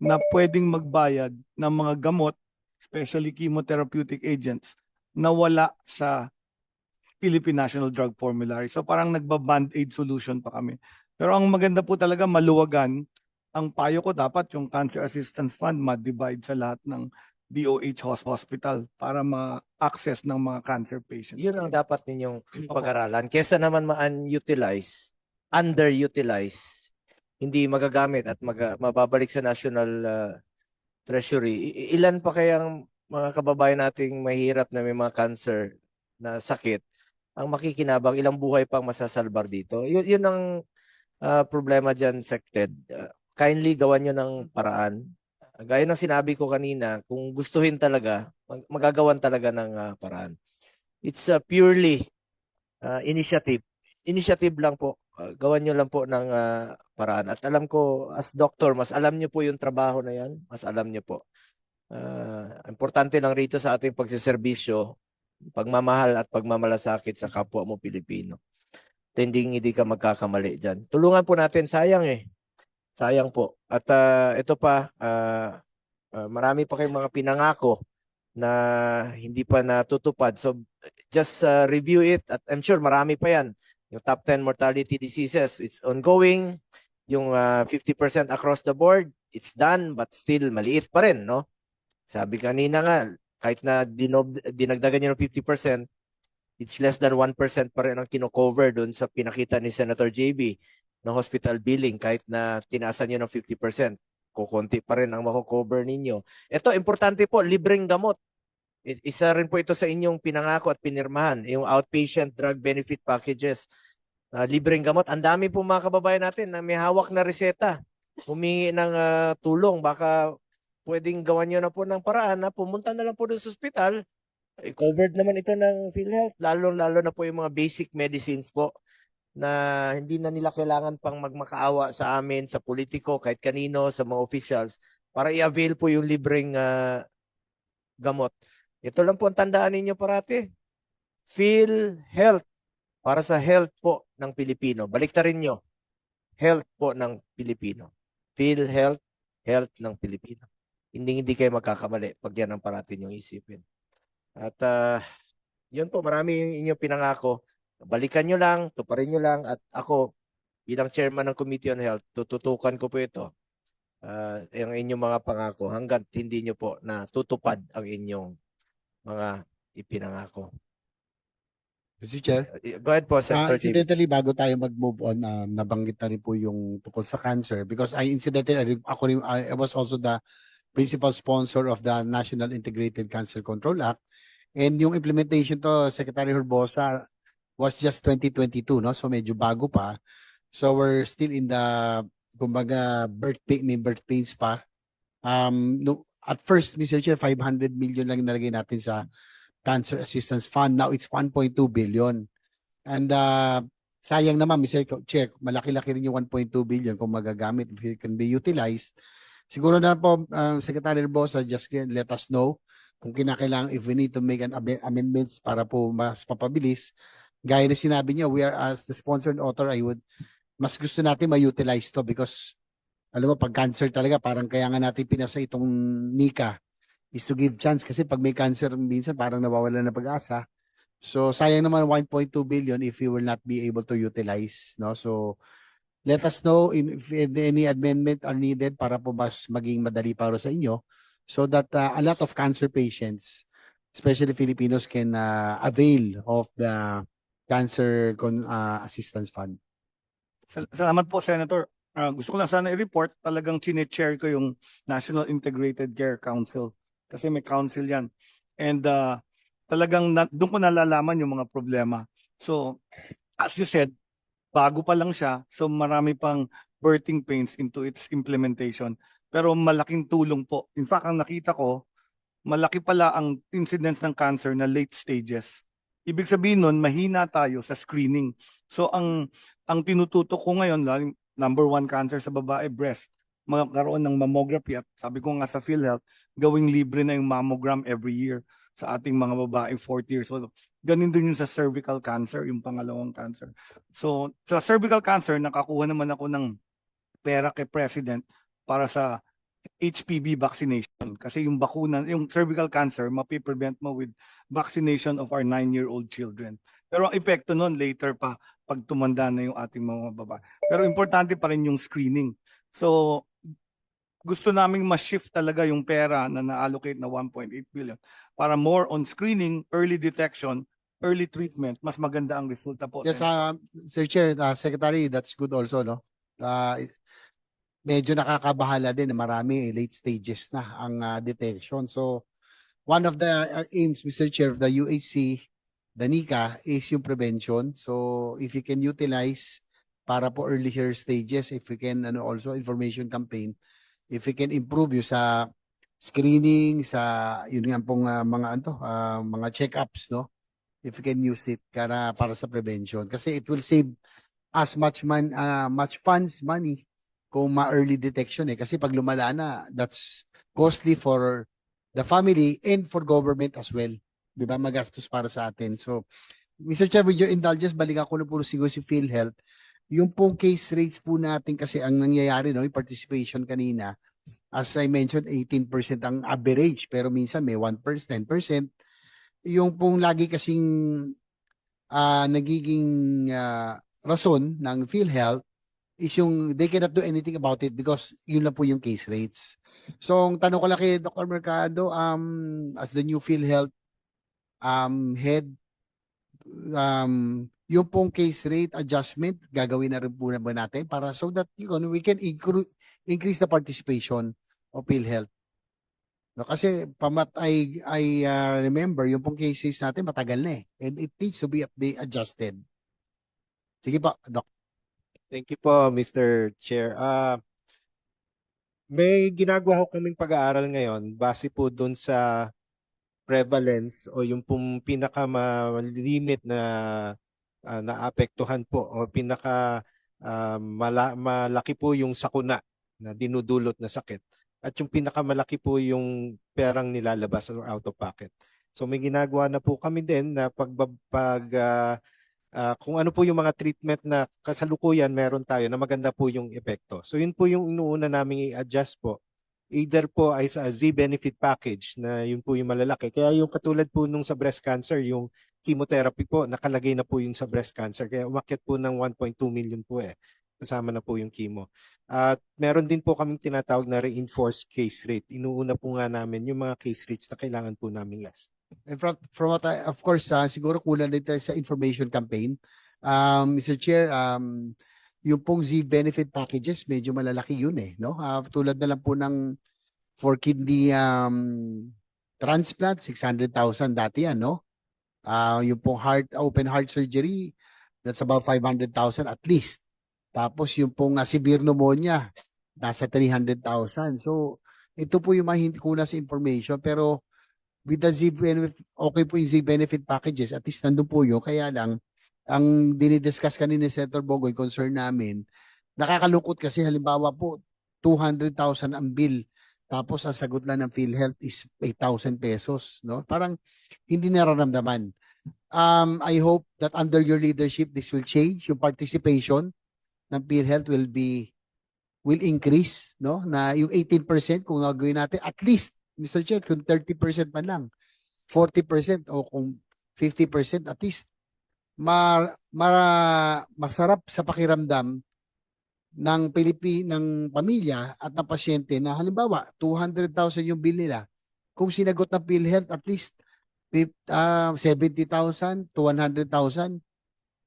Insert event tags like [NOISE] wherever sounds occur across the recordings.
na pwedeng magbayad ng mga gamot, especially chemotherapeutic agents, na wala sa Philippine National Drug Formulary. So parang nagba-band-aid solution pa kami. Pero ang maganda po talaga maluwagan, ang payo ko dapat yung Cancer Assistance Fund ma-divide sa lahat ng DOH hos- hospital para ma-access ng mga cancer patients. Yun ang dapat ninyong pag-aralan. Kesa naman ma-unutilize, underutilize, hindi magagamit at maga- mababalik sa national uh, treasury. Ilan pa kayang mga kababayan nating mahirap na may mga cancer na sakit ang makikinabang ilang buhay pang masasalbar dito. Yun, yun ang uh, problema dyan, Sected. Uh, kindly gawan nyo ng paraan. Gaya ng sinabi ko kanina, kung gustuhin talaga, mag- magagawan talaga ng uh, paraan. It's a purely uh, initiative. Initiative lang po. Uh, gawan nyo lang po ng uh, paraan. At alam ko, as doctor, mas alam nyo po yung trabaho na yan. Mas alam nyo po. Uh, importante lang rito sa ating pagsiservisyo, pagmamahal at pagmamalasakit sa kapwa mo Pilipino. Tending hindi ka magkakamali dyan. Tulungan po natin, sayang eh. Sayang po. At uh, ito pa, uh, uh, marami pa kayong mga pinangako na hindi pa natutupad. So just uh, review it at I'm sure marami pa yan. Yung top 10 mortality diseases, it's ongoing. Yung uh, 50% across the board, it's done but still maliit pa rin, no? Sabi kanina nga, kahit na dinob, dinagdagan nyo ng 50%, it's less than 1% pa rin ang kino-cover doon sa pinakita ni Senator JB ng hospital billing kahit na tinaasan nyo ng 50%. Kukunti pa rin ang mako-cover ninyo. Ito, importante po, libreng gamot. Isa rin po ito sa inyong pinangako at pinirmahan, yung outpatient drug benefit packages. Ah, libreng gamot. Ang dami po mga kababayan natin na may hawak na reseta. Humingi ng ah, tulong. Baka pwedeng gawan nyo na po ng paraan na pumunta na lang po sa ospital. Covered naman ito ng PhilHealth. Lalo-lalo na po yung mga basic medicines po na hindi na nila kailangan pang magmakaawa sa amin, sa politiko, kahit kanino, sa mga officials, para i-avail po yung libreng ah, gamot. Ito lang po ang tandaan ninyo parati. Feel health para sa health po ng Pilipino. Baliktarin nyo. Health po ng Pilipino. Feel health, health ng Pilipino. Hindi hindi kayo magkakamali pag yan ang parati nyo isipin. At ah, yun po, marami yung inyong pinangako. Balikan nyo lang, tuparin nyo lang, at ako, bilang chairman ng Committee on Health, tututukan ko po ito, ah, yung inyong mga pangako, hanggat hindi nyo po na tutupad ang inyong mga ipinangako. Mr. Chair, Go ahead po, ah, Senator JB. incidentally, bago tayo mag-move on, ah, nabanggit na rin po yung tungkol sa cancer because I incidentally, ako rin, I I was also the principal sponsor of the National Integrated Cancer Control Act. And yung implementation to, Secretary Herbosa, was just 2022, no? So medyo bago pa. So we're still in the, kumbaga, birth pain, may birth pains pa. Um, no, at first, Mr. Chair, 500 million lang nalagay natin sa Cancer Assistance Fund. Now it's 1.2 billion. And uh, sayang naman, Mr. Chair, malaki-laki rin yung 1.2 billion kung magagamit, if it can be utilized. Siguro na po, uh, Secretary Bosa, just let us know kung kinakailangan if we need to make an amendments para po mas papabilis. Gaya na sinabi niyo, we are as the sponsored author, I would, mas gusto natin ma-utilize to because alam mo, pag cancer talaga, parang kaya nga natin pinasa itong NICA is to give chance kasi pag may cancer minsan parang nawawala na pag-asa. So sayang naman 1.2 billion if we will not be able to utilize, no? So let us know if any amendment are needed para po mas maging madali para sa inyo so that uh, a lot of cancer patients, especially Filipinos can uh, avail of the cancer uh, assistance fund. Sal- Salamat po, Senator. Ah, gusto ko lang sana i-report, talagang chine-chair ko yung National Integrated Care Council. Kasi may council yan. And ah, talagang na, doon ko nalalaman yung mga problema. So, as you said, bago pa lang siya. So, marami pang birthing pains into its implementation. Pero malaking tulong po. In fact, ang nakita ko, malaki pala ang incidence ng cancer na late stages. Ibig sabihin nun, mahina tayo sa screening. So, ang ang tinututok ko ngayon, number one cancer sa babae, breast. Magkaroon ng mammography at sabi ko nga sa PhilHealth, gawing libre na yung mammogram every year sa ating mga babae 40 years old. Ganun din yung sa cervical cancer, yung pangalawang cancer. So, sa cervical cancer, nakakuha naman ako ng pera kay President para sa HPV vaccination kasi yung bakuna, yung cervical cancer, mapiprevent mo with vaccination of our nine-year-old children. Pero ang epekto nun later pa pag tumanda na yung ating mga babae. Pero importante pa rin yung screening. So, gusto naming ma-shift talaga yung pera na na-allocate na 1.8 billion para more on screening, early detection, early treatment. Mas maganda ang resulta po. Yes, uh, Sir Chair, uh, Secretary, that's good also, no? Uh, medyo nakakabahala din marami late stages na ang uh, detection. So, one of the aims, Mr. Chair, of the UHC, the NICA, is yung prevention. So, if you can utilize para po earlier stages, if we can, ano, also information campaign, if we can improve yung sa screening, sa, yun nga pong uh, mga, ano, uh, mga check-ups, no? if you can use it para para sa prevention kasi it will save as much man uh, much funds money kung ma-early detection eh kasi pag lumala na that's costly for the family and for government as well 'di ba magastos para sa atin so Mr. Chair with your indulgence balikan ko na po siguro si PhilHealth yung pong case rates po natin kasi ang nangyayari no yung participation kanina as I mentioned 18% ang average pero minsan may 1% 10% yung pong lagi kasing ah, nagiging ah, rason ng PhilHealth is yung they cannot do anything about it because yun lang po yung case rates. So, ang tanong ko lang kay Dr. Mercado, um, as the new PhilHealth um, head, um, yung pong case rate adjustment, gagawin na rin po na ba natin para so that you know, we can incre- increase the participation of PhilHealth. No, kasi pamat I, I uh, remember yung pong cases natin matagal na eh. And it needs to be update, adjusted. Sige po, Doc. Thank you po, Mr. Chair. Ah, may ginagawa ko kaming pag-aaral ngayon base po doon sa prevalence o yung pong pinaka-limit na ah, naapektuhan po o pinaka ah, mala- malaki po yung sakuna na dinudulot na sakit at yung pinakamalaki po yung perang nilalabas or out of pocket. So may ginagawa na po kami din na pag, pag ah, ah, kung ano po yung mga treatment na kasalukuyan meron tayo na maganda po yung epekto. So yun po yung inuuna namin i-adjust po. Either po ay sa Z-benefit package na yun po yung malalaki. Kaya yung katulad po nung sa breast cancer, yung chemotherapy po, nakalagay na po yung sa breast cancer. Kaya umakyat po ng 1.2 million po eh. Kasama na po yung chemo. At meron din po kaming tinatawag na reinforced case rate. Inuuna po nga namin yung mga case rates na kailangan po namin last. And from, from what I, of course, ah, siguro kulang din tayo sa information campaign. Um, Mr. Chair, um, yung pong Z benefit packages, medyo malalaki yun eh, no? Ah, tulad na lang po ng for kidney um, transplant, 600,000 dati yan, no? Ah, yung pong heart, open heart surgery, that's about 500,000 at least. Tapos yung pong ah, severe pneumonia, nasa 300,000. So, ito po yung mga hindi ko na sa information, pero with the Z benefit, okay po yung Z benefit packages, at least nandun po yun. Kaya lang, ang dinidiscuss kanina ni Senator Bogoy, concern namin, nakakalungkot kasi halimbawa po, 200,000 ang bill. Tapos ang sagot lang ng PhilHealth is 8,000 pesos. No? Parang hindi nararamdaman. Um, I hope that under your leadership, this will change. Yung participation ng PhilHealth will be will increase, no? Na yung 18% kung gagawin natin, at least, Mr. Chair, kung 30% man lang, 40% o kung 50% at least, ma, ma- masarap sa pakiramdam ng Pilipi ng pamilya at ng pasyente na halimbawa 200,000 yung bill nila. Kung sinagot ng PhilHealth at least fif- ah, 70,000 to 100,000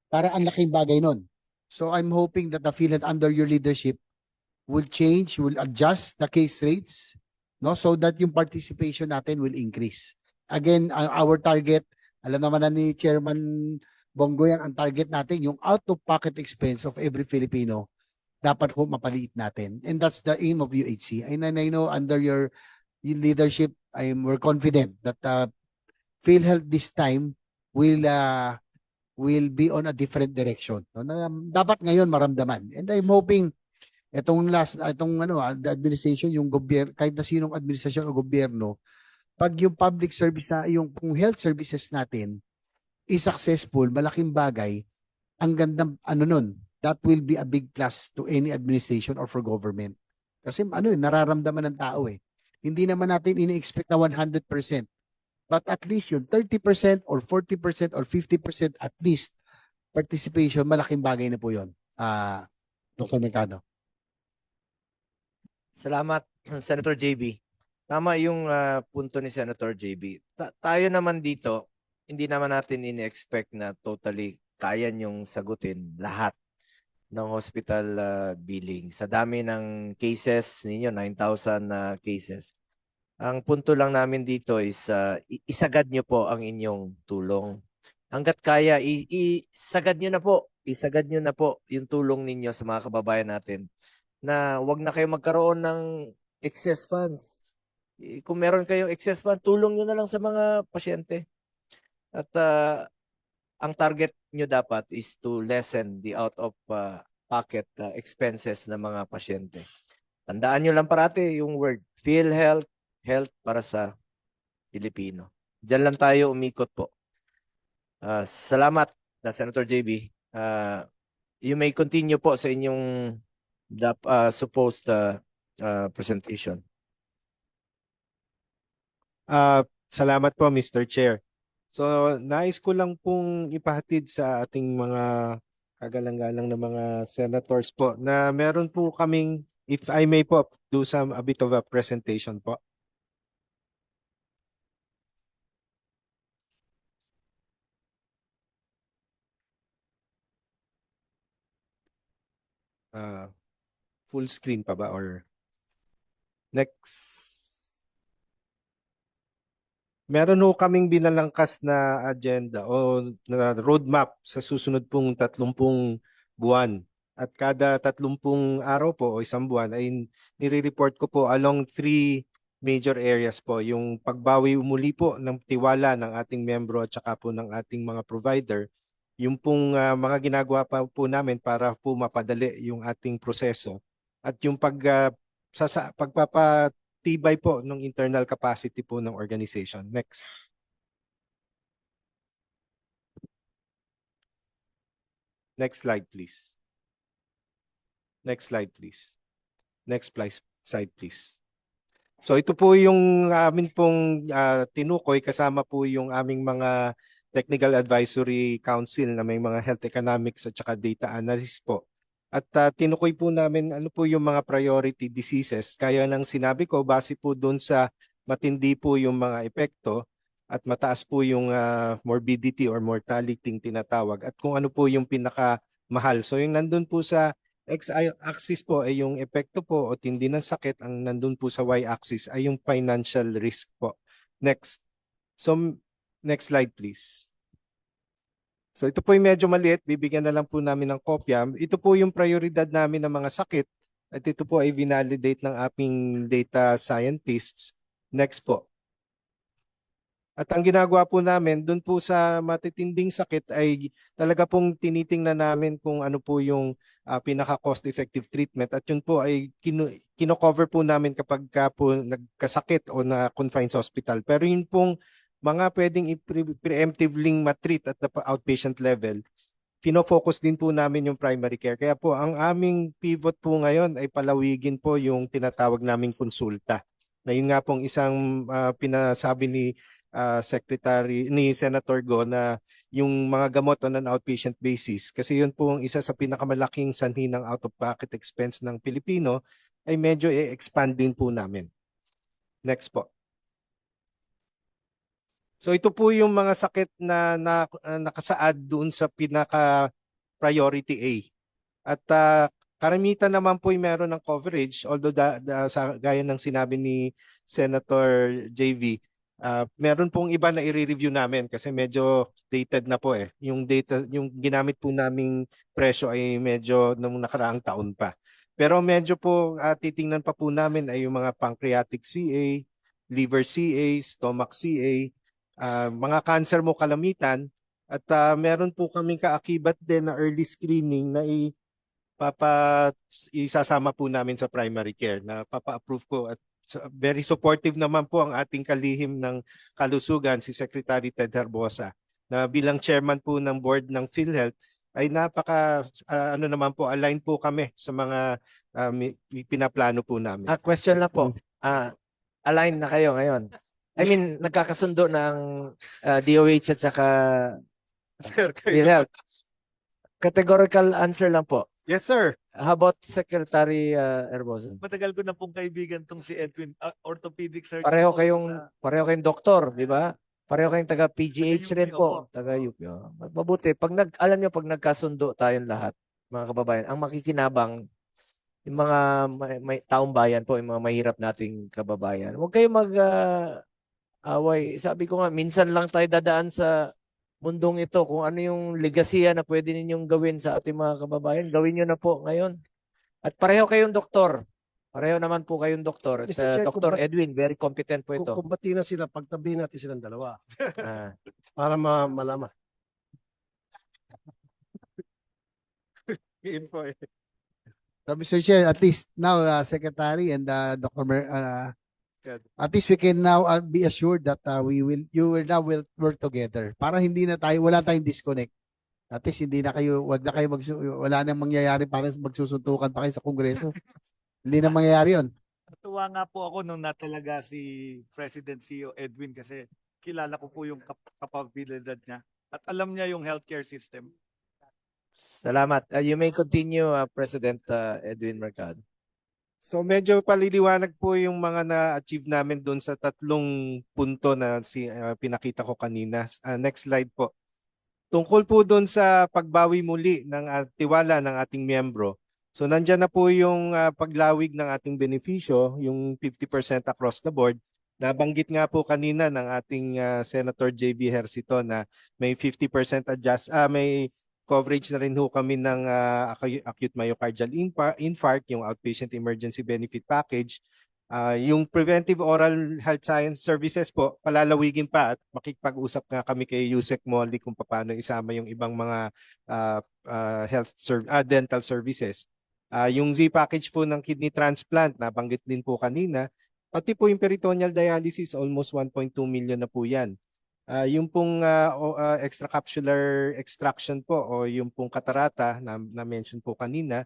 para ang laking bagay nun. So I'm hoping that the PhilHealth under your leadership will change, will adjust the case rates, no, so that yung participation natin will increase. Again, our target, alam naman na ni Chairman Bongo yan, ang target natin, yung out-of-pocket expense of every Filipino, dapat po mapaliit natin. And that's the aim of UHC. And, and I know under your, your leadership, I'm, we're confident that uh, PhilHealth this time will uh, will be on a different direction. No? Na, dapat ngayon maramdaman. And I'm hoping itong last, itong ano, ah, the administration, yung gobyerno, kahit na sinong administrasyon o gobyerno, pag yung public service na, yung kung health services natin is successful, malaking bagay, ang gandang ano nun, that will be a big plus to any administration or for government. Kasi ano, eh, nararamdaman ng tao eh. Hindi naman natin ini-expect na 100%. But at least yun, 30% or 40% or 50% at least participation, malaking bagay na po yun. Ah, Dr. Mercado. Salamat, Senator JB. Tama yung ah, punto ni Senator JB. Ta- tayo naman dito, hindi naman natin ini-expect na totally kaya niyong sagutin lahat ng hospital ah, billing. Sa dami ng cases ninyo, 9,000 na cases. Ang punto lang namin dito is i- isagad niyo po ang inyong tulong. Hanggat kaya, isagad niyo na po. Isagad niyo na po yung tulong ninyo sa mga kababayan natin na wag na kayo magkaroon ng excess funds. Kung meron kayong excess fund, tulong nyo na lang sa mga pasyente. At ah, ang target nyo dapat is to lessen the out of ah, pocket ah, expenses ng mga pasyente. Tandaan nyo lang parati yung word PhilHealth, health para sa Pilipino. Diyan lang tayo umikot po. Ah, salamat, na Senator JB. Ah, you may continue po sa inyong uh, supposed uh, uh, presentation. Ah, salamat po Mr. Chair. So, nais ko lang pong ipahatid sa ating mga kagalang-galang na mga senators po na meron po kaming, if I may po, do some a bit of a presentation po. Ah, full screen pa ba or next? Meron ho kaming binalangkas na agenda o na roadmap sa susunod pong 30 buwan. At kada 30 araw po o isang buwan ay nire-report ko po along three major areas po. Yung pagbawi muli po ng tiwala ng ating membro at saka po ng ating mga provider. Yung pong ah, mga ginagawa pa po namin para po mapadali yung ating proseso. At yung pag, ah, sasa, pagpapatibay po ng internal capacity po ng organization. Next. Next slide, please. Next slide, please. Next slide, please. So ito po yung amin pong ah, tinukoy kasama po yung aming mga Technical Advisory Council na may mga health economics at saka data analysis po. At ah, tinukoy po namin ano po yung mga priority diseases. Kaya nang sinabi ko, base po doon sa matindi po yung mga epekto at mataas po yung ah, morbidity or mortality tinatawag at kung ano po yung pinaka mahal. So yung nandun po sa x-axis po ay yung epekto po o tindi ng sakit. Ang nandun po sa y-axis ay yung financial risk po. Next. So next slide please. So ito po yung medyo maliit, bibigyan na lang po namin ng kopya. Ito po yung prioridad namin ng mga sakit at ito po ay vinalidate ng aming data scientists. Next po. At ang ginagawa po namin, doon po sa matitinding sakit ay talaga pong tinitingnan namin kung ano po yung ah, pinaka cost effective treatment at yun po ay kino, kino-cover po namin kapag ka po nagkasakit o na confined sa hospital. Pero yun pong mga pwedeng i-pre- preemptively matreat at the pa- outpatient level, kino-focus din po namin yung primary care. Kaya po ang aming pivot po ngayon ay palawigin po yung tinatawag naming konsulta. Na yun nga pong isang ah, pinasabi ni ah, Secretary ni Senator Go na yung mga gamot on an outpatient basis kasi yun po ang isa sa pinakamalaking sanhi ng out-of-pocket expense ng Pilipino ay medyo i-expand din po namin. Next po. So ito po yung mga sakit na, na uh, nakasaad doon sa pinaka priority A. At ah, karamitan naman po meron ng coverage although da, da- sa gaya ng sinabi ni Senator JV ah, meron pong iba na i-review namin kasi medyo dated na po eh. Yung data yung ginamit po naming presyo ay medyo nung nakaraang taon pa. Pero medyo po ah, titingnan pa po namin ay yung mga pancreatic CA, liver CA, stomach CA, ah, mga cancer mo kalamitan at ah, meron po kaming kaakibat din na early screening na i papa isasama po namin sa primary care na papa-approve ko at very supportive naman po ang ating kalihim ng kalusugan si Secretary Ted Herbosa na bilang chairman po ng board ng PhilHealth ay napaka ah, ano naman po align po kami sa mga mi- pinaplano po namin. Ah, question lang po. Ah, align na kayo ngayon. I mean, nagkakasundo ng ah, DOH at saka Sir, kayo-. Categorical answer lang po. Yes, sir. How about Secretary uh, Herbosa? Matagal ko na pong kaibigan tong si Edwin, ah, orthopedic surgeon. Pareho po kayong sa- pareho kayong doktor, di ba? Pareho kayong taga PGH rin po, taga UP. oh. Mabuti pag nag alam niyo pag nagkasundo tayong lahat, mga kababayan, ang makikinabang yung mga may, may taong bayan po, yung mga mahirap nating kababayan. Huwag kayong mag ah, away. Sabi ko nga, minsan lang tayo dadaan sa mundong ito. Kung ano yung legasya na pwede ninyong gawin sa ating mga kababayan, gawin nyo na po ngayon. At pareho kayong doktor. Pareho naman po kayong doktor. At Mr. uh, Chair, Dr. kung Edwin, very competent po Kung ito. kumbati na sila, pagtabi natin silang dalawa Ah. [LAUGHS] para ma malaman. Yun po eh. So, Mr. Chair, at least now, uh, Secretary and uh, Dr. Mer, uh. At least we can now uh, be assured that uh, we will, you will now will work together. Para hindi na tayo, wala tayong disconnect. At least hindi na kayo, wag na kayo magsu, wala nang mangyayari para magsusuntukan pa kayo sa Kongreso. [LAUGHS] hindi na mangyayari yun. Natuwa nga po ako nung natalaga si President CEO Edwin kasi kilala ko po yung kap- kapabilidad niya at alam niya yung healthcare system. Salamat. Uh, you may continue, uh, President uh, Edwin Mercado. So medyo paliliwanag po yung mga na-achieve namin doon sa tatlong punto na si ah, pinakita ko kanina. Ah, next slide po. Tungkol po doon sa pagbawi muli ng ah, tiwala ng ating miyembro. So nandyan na po yung ah, paglawig ng ating benepisyo, yung 50% across the board. Nabanggit nga po kanina ng ating ah, Senator JB Hercito na may 50% adjust ah may coverage na rin ho kami ng acu- acute myocardial infa- infarct, yung outpatient emergency benefit package. Ah, yung preventive oral health science services po, palalawigin pa at makikipag-usap nga kami kay Yusek Molly kung paano isama yung ibang mga ah, ah, health serv- ah, dental services. Ah, yung Z package po ng kidney transplant, nabanggit din po kanina, pati po yung peritoneal dialysis, almost 1.2 million na po yan. Ah, yung pong ah, o- ah, extracapsular extraction po o yung pong katarata na, na mention po kanina,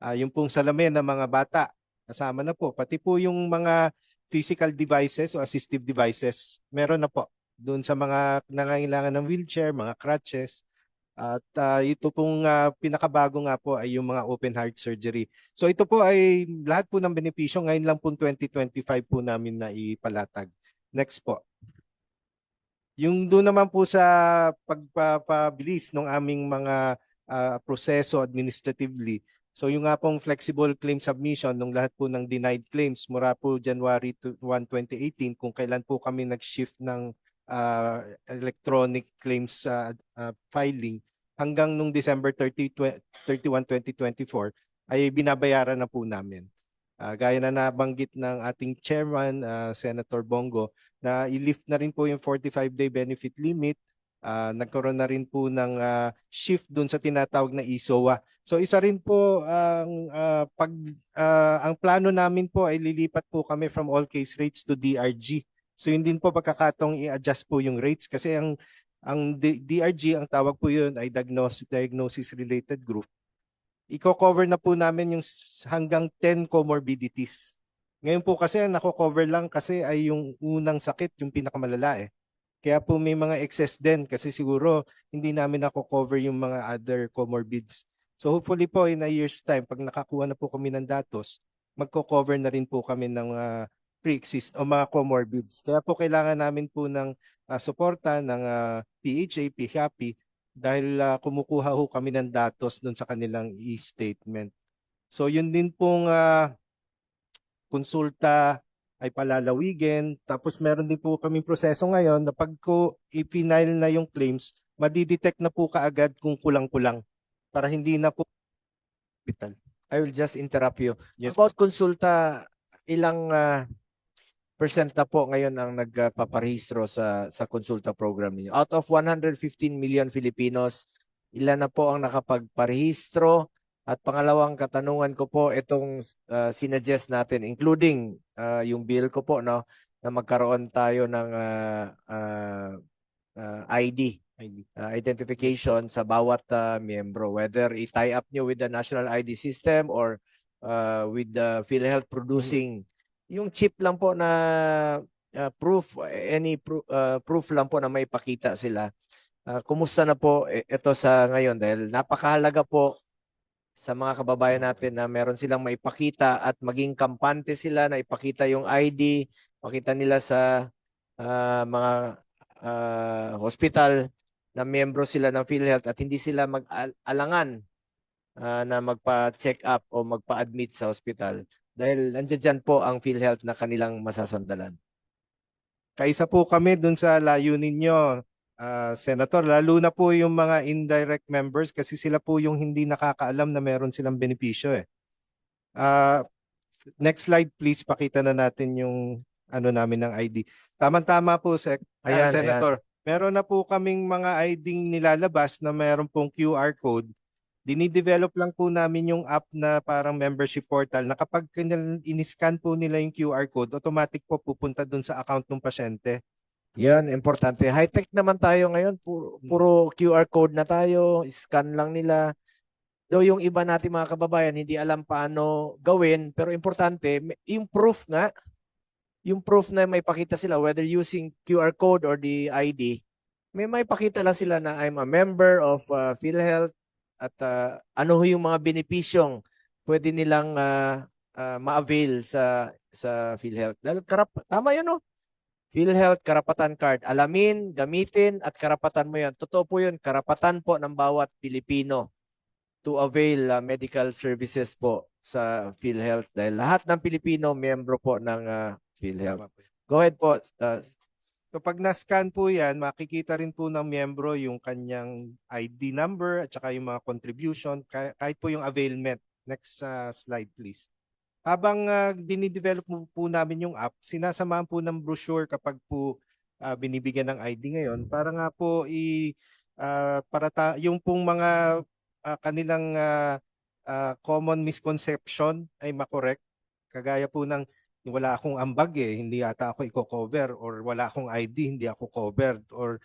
ah, yung pong salamin ng mga bata, kasama na po. Pati po yung mga physical devices o assistive devices, meron na po. Doon sa mga nangangailangan ng wheelchair, mga crutches. At ah, ito pong ah, pinakabago nga po ay yung mga open heart surgery. So ito po ay lahat po ng benepisyo ngayon lang po 2025 po namin na ipalatag. Next po. Yung doon naman po sa pagpapabilis ng aming mga ah, proseso administratively. So yung nga pong flexible claim submission ng lahat po ng denied claims mula po January to 1, 2018 kung kailan po kami nag-shift ng ah, electronic claims ah, ah, filing hanggang nung December 30, twe- 31, 2024 ay binabayaran na po namin. Ah, gaya na nabanggit ng ating chairman, ah, Senator Bongo, na i-lift na rin po yung 45-day benefit limit. Ah, nagkaroon na rin po ng ah, shift dun sa tinatawag na ISOA. So isa rin po ang ah, pag ah, ang plano namin po ay lilipat po kami from all case rates to DRG. So yun din po pagkakatong i-adjust po yung rates kasi ang ang DRG ang tawag po yun ay diagnosis diagnosis related group. Iko-cover na po namin yung hanggang 10 comorbidities. Ngayon po kasi ang nako-cover lang kasi ay yung unang sakit, yung pinakamalala eh. Kaya po may mga excess din kasi siguro hindi namin nako-cover yung mga other comorbids. So hopefully po in a year's time, pag nakakuha na po kami ng datos, magko-cover na rin po kami ng uh, pre-exist o mga comorbids. Kaya po kailangan namin po ng ah, suporta ng ah, PHA, PHAPI dahil ah, kumukuha ho kami ng datos doon sa kanilang e-statement. So yun din pong ah, konsulta ay palalawigin. Tapos meron din po kaming proseso ngayon na pag ko i-final na yung claims, madidetect na po kaagad kung kulang-kulang para hindi na po hospital. I will just interrupt you. Yes. About konsulta, ilang ah, percent na po ngayon ang nagpaparehistro sa sa konsulta program niyo? Out of 115 million Filipinos, ilan na po ang nakapagparehistro? At pangalawang katanungan ko po itong uh, sinuggest natin including ah, yung bill ko po no na magkaroon tayo ng ah, ah, ah, ID ID. uh, identification sa bawat uh, miyembro. Whether i-tie up nyo with the national ID system or uh, with the PhilHealth producing yung chip lang po na uh, proof any pro- uh, proof lang po na may pakita sila. Uh, kumusta na po ito sa ngayon? Dahil napakahalaga po sa mga kababayan natin na meron silang maipakita at maging kampante sila na ipakita yung ID, pakita nila sa ah, mga ah, hospital na miyembro sila ng PhilHealth at hindi sila mag-alangan ah, na magpa-check up o magpa-admit sa hospital dahil nandiyan dyan po ang PhilHealth na kanilang masasandalan. Kaisa po kami dun sa layunin nyo, ah, Senator, lalo na po yung mga indirect members kasi sila po yung hindi nakakaalam na meron silang benepisyo eh. Ah, next slide please, pakita na natin yung ano namin ng ID. Tama-tama po, Sec, Ayan, Senator. Meron na po kaming mga ID nilalabas na meron pong QR code. Dinidevelop lang po namin yung app na parang membership portal na kapag in-scan po nila yung QR code, automatic po pupunta dun sa account ng pasyente. Yan, importante. High-tech naman tayo ngayon. Puro, puro QR code na tayo. Scan lang nila. Though yung iba natin mga kababayan, hindi alam paano gawin. Pero importante, yung proof nga, yung proof na may pakita sila, whether using QR code or the ID, may may pakita lang sila na I'm a member of uh, PhilHealth at uh, ano yung mga benepisyong pwede nilang uh, uh, ma-avail sa sa PhilHealth. Dahil karap, tama yun no? PhilHealth Karapatan Card. Alamin, gamitin at karapatan mo yan. Totoo po yun, karapatan po ng bawat Pilipino to avail uh, medical services po sa PhilHealth dahil lahat ng Pilipino miyembro po ng uh, PhilHealth. Go ahead po. uh, So pag na-scan po yan, makikita rin po ng miyembro yung kanyang ID number at saka yung mga contribution, kah- kahit po yung availment. Next uh, slide please. Habang uh, dinidevelop po, namin yung app, sinasamahan po ng brochure kapag po uh, binibigyan ng ID ngayon para nga po i uh, para ta- yung pong mga uh, kanilang uh, uh, common misconception ay makorek. Kagaya po ng wala akong ambag eh, hindi ata ako i-cover or wala akong ID, hindi ako covered or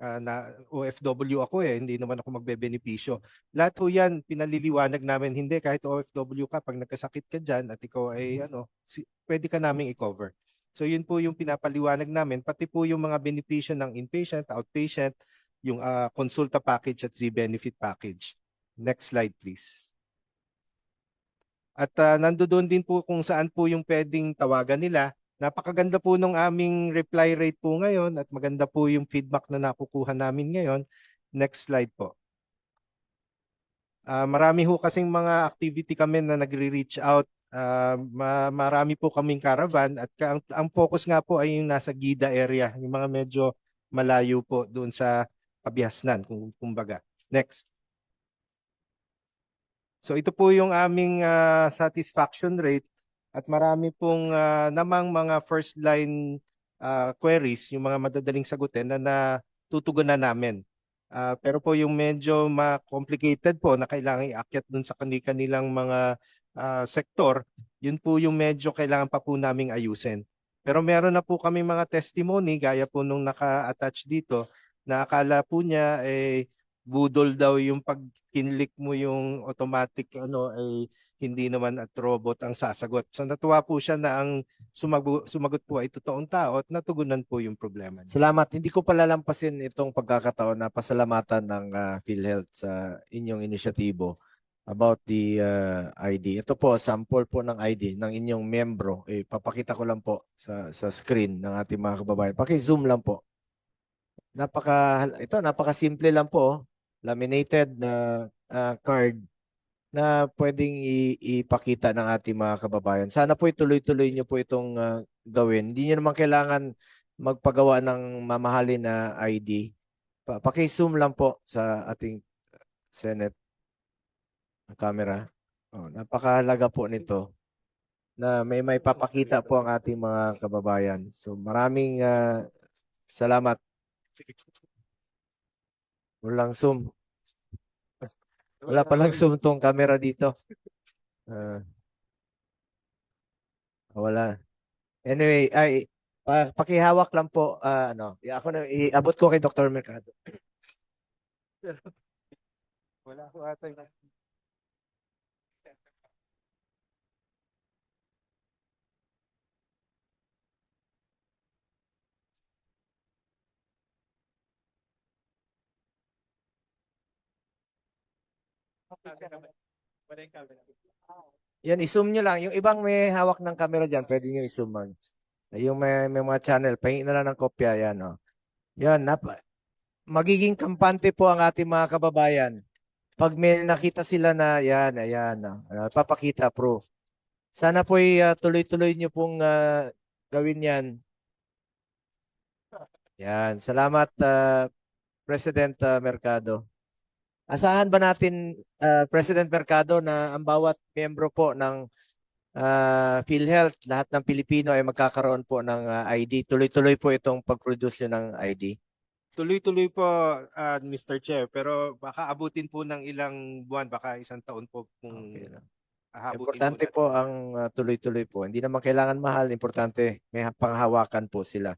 ah, na OFW ako eh, hindi naman ako magbebenepisyo. Lahat po yan, pinaliliwanag namin, hindi kahit OFW ka, pag nagkasakit ka dyan at ikaw ay ano, si, pwede ka namin i-cover. So yun po yung pinapaliwanag namin, pati po yung mga benepisyo ng inpatient, outpatient, yung ah, consulta package at Z-benefit package. Next slide please. At uh, nandoon din po kung saan po yung pwedeng tawagan nila. Napakaganda po nung aming reply rate po ngayon at maganda po yung feedback na nakukuha namin ngayon. Next slide po. Ah, marami ho kasing mga activity kami na nagre-reach out. Ah, ma- marami po kaming caravan at ka- ang, ang focus nga po ay yung nasa Gida area, yung mga medyo malayo po doon sa Pabihasnan, kung kumbaga. Next. So ito po yung aming ah, satisfaction rate at marami pong ah, namang mga first line ah, queries, yung mga madadaling sagutin na natutugunan namin. Ah, pero po yung medyo ma-complicated po na kailangan iakyat dun sa kanilang mga ah, sektor, yun po yung medyo kailangan pa po naming ayusin. Pero meron na po kami mga testimony gaya po nung naka-attach dito na akala po niya eh budol daw yung pag kinlik mo yung automatic ano ay hindi naman at robot ang sasagot. So natuwa po siya na ang sumagu- sumagot po ay totoong tao at natugunan po yung problema niya. Salamat. Hindi ko palalampasin itong pagkakataon na pasalamatan ng ah, PhilHealth sa inyong inisyatibo about the ah, ID. Ito po, sample po ng ID ng inyong membro. Eh, papakita ko lang po sa, sa screen ng ating mga kababayan. Paki-zoom lang po. Napaka, ito, napaka-simple lang po. oh. Laminated na ah, card na pwedeng ipakita ng ating mga kababayan. Sana po ituloy-tuloy niyo po itong ah, gawin. Hindi niyo naman kailangan magpagawa ng mamahalin na ID. Pa paki-zoom lang po sa ating Senate camera. Oh, napakahalaga po nito na may may papakita po ang ating mga kababayan. So maraming ah, salamat. Walang zoom. Wala palang zoom tong camera dito. Ah. wala. Anyway, ay pa, pakihawak lang po ah, ano. Ako na iabot ko kay Dr. Mercado. [LAUGHS] Wala ko ata Yan, i-zoom nyo lang. Yung ibang may hawak ng camera dyan, pwede nyo i-zoom. Mag. Yung may, may mga channel, pahingi na lang ng kopya. Yan, oh. Yan, nap magiging kampante po ang ating mga kababayan. Pag may nakita sila na, yan, ayan, oh, uh, papakita, proof. Sana po tuloy-tuloy nyo pong ah, gawin yan. Yan, salamat, ah, President ah, Mercado. Asahan ba natin, ah, President Mercado, na ang bawat miyembro po ng ah, PhilHealth, lahat ng Pilipino ay magkakaroon po ng ah, ID. Tuloy-tuloy po itong pag-produce ng ID. Tuloy-tuloy po, ah, Mr. Chair, pero baka abutin po ng ilang buwan, baka isang taon po kung Okay Importante natin. po ang tuloy-tuloy po. Hindi naman kailangan mahal, importante may ha- panghawakan po sila.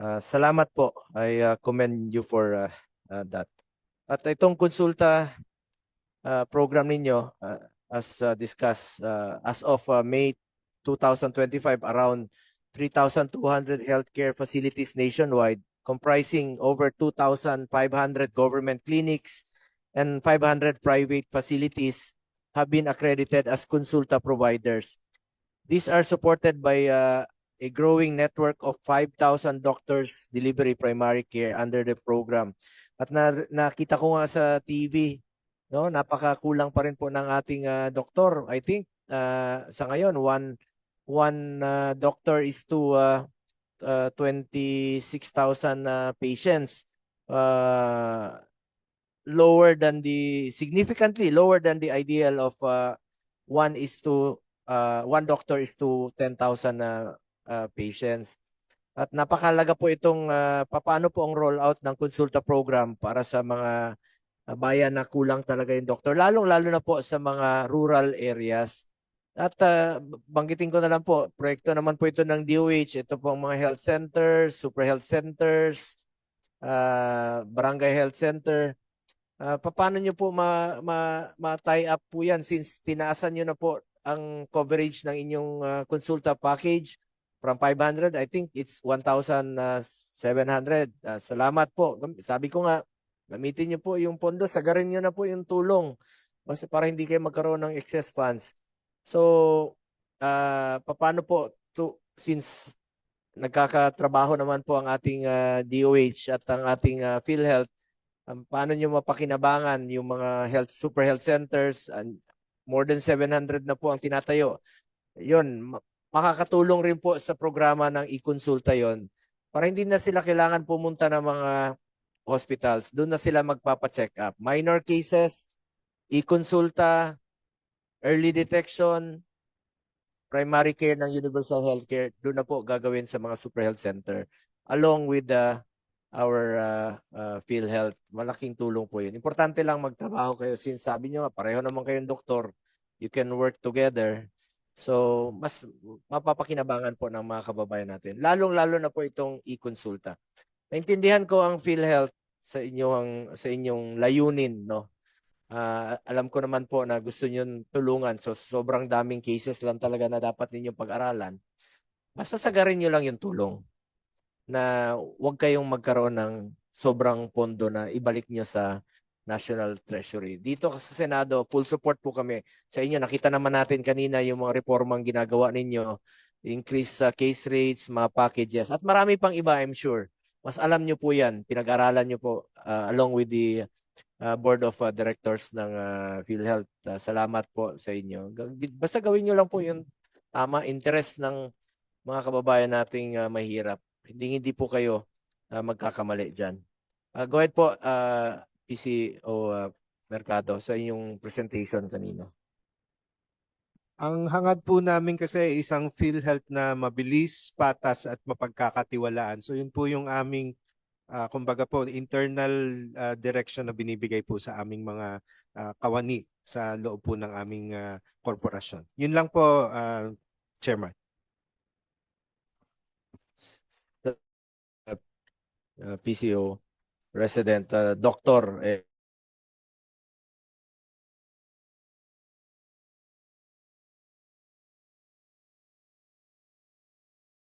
Ah, salamat po. I ah, commend you for ah, ah, that. At itong konsulta ah, program ninyo ah, as ah, discussed ah, as of ah, May 2025 around 3,200 healthcare facilities nationwide comprising over 2,500 government clinics and 500 private facilities have been accredited as consulta providers. These are supported by uh, a growing network of 5,000 doctors delivery primary care under the program. At na, nakita ko nga sa TV, no, napakakulang pa rin po ng ating uh, doktor. I think uh, sa ngayon one one uh, doctor is to uh, uh, 26,000 uh, patients. Uh, lower than the significantly lower than the ideal of uh, one is to uh, one doctor is to 10,000 uh, uh, patients. At napakalaga po itong uh, paano po ang rollout ng konsulta program para sa mga uh, bayan na kulang talaga yung doktor, lalong-lalo na po sa mga rural areas. At uh, banggitin ko na lang po, proyekto naman po ito ng DOH, ito po ang mga health centers, super health centers, uh, barangay health center. Ah, paano nyo po ma, ma, ma-tie up po yan since tinaasan nyo na po ang coverage ng inyong ah, konsulta package from 500, I think it's 1,700. Ah, salamat po. Sabi ko nga, gamitin nyo po yung pondo, sagarin nyo na po yung tulong basta para hindi kayo magkaroon ng excess funds. So, ah paano po to, since nagkakatrabaho naman po ang ating ah, DOH at ang ating ah, PhilHealth um, paano nyo mapakinabangan yung mga health super health centers and more than 700 na po ang tinatayo. Yun, makakatulong rin po sa programa ng e-consulta yon para hindi na sila kailangan pumunta ng mga hospitals. Doon na sila magpapa-check up. Minor cases, e-consulta, early detection, primary care ng universal healthcare, doon na po gagawin sa mga super health center along with the our uh, uh, PhilHealth. Malaking tulong po yun. Importante lang magtrabaho kayo since sabi nyo nga, pareho naman kayong doktor. You can work together. So, mas mapapakinabangan po ng mga kababayan natin. Lalong-lalo na po itong e-consulta. Naintindihan ko ang PhilHealth sa inyong sa inyong layunin, no? Ah, alam ko naman po na gusto niyo tulungan. So, sobrang daming cases lang talaga na dapat ninyong pag-aralan. Basta sagarin niyo lang yung tulong na huwag kayong magkaroon ng sobrang pondo na ibalik nyo sa National Treasury. Dito sa Senado, full support po kami sa inyo. Nakita naman natin kanina yung mga reformang ginagawa ninyo, increase sa case rates, mga packages, at marami pang iba, I'm sure. Mas alam nyo po yan, pinag-aralan nyo po uh, along with the uh, Board of uh, Directors ng uh, PhilHealth. Uh, salamat po sa inyo. Basta gawin nyo lang po yung tama interest ng mga kababayan nating uh, mahirap. Hindi hindi po kayo uh, magkakamali diyan. Uh, go ahead po uh, PCO uh, Mercado sa inyong presentation kanino. Ang hangad po namin kasi isang PhilHealth na mabilis, patas at mapagkakatiwalaan. So yun po yung aming ah, kumbaga po internal ah, direction na binibigay po sa aming mga ah, kawani sa loob po ng aming ah, korporasyon. Yun lang po ah, Chairman. Uh, PCO Resident uh, Doctor eh,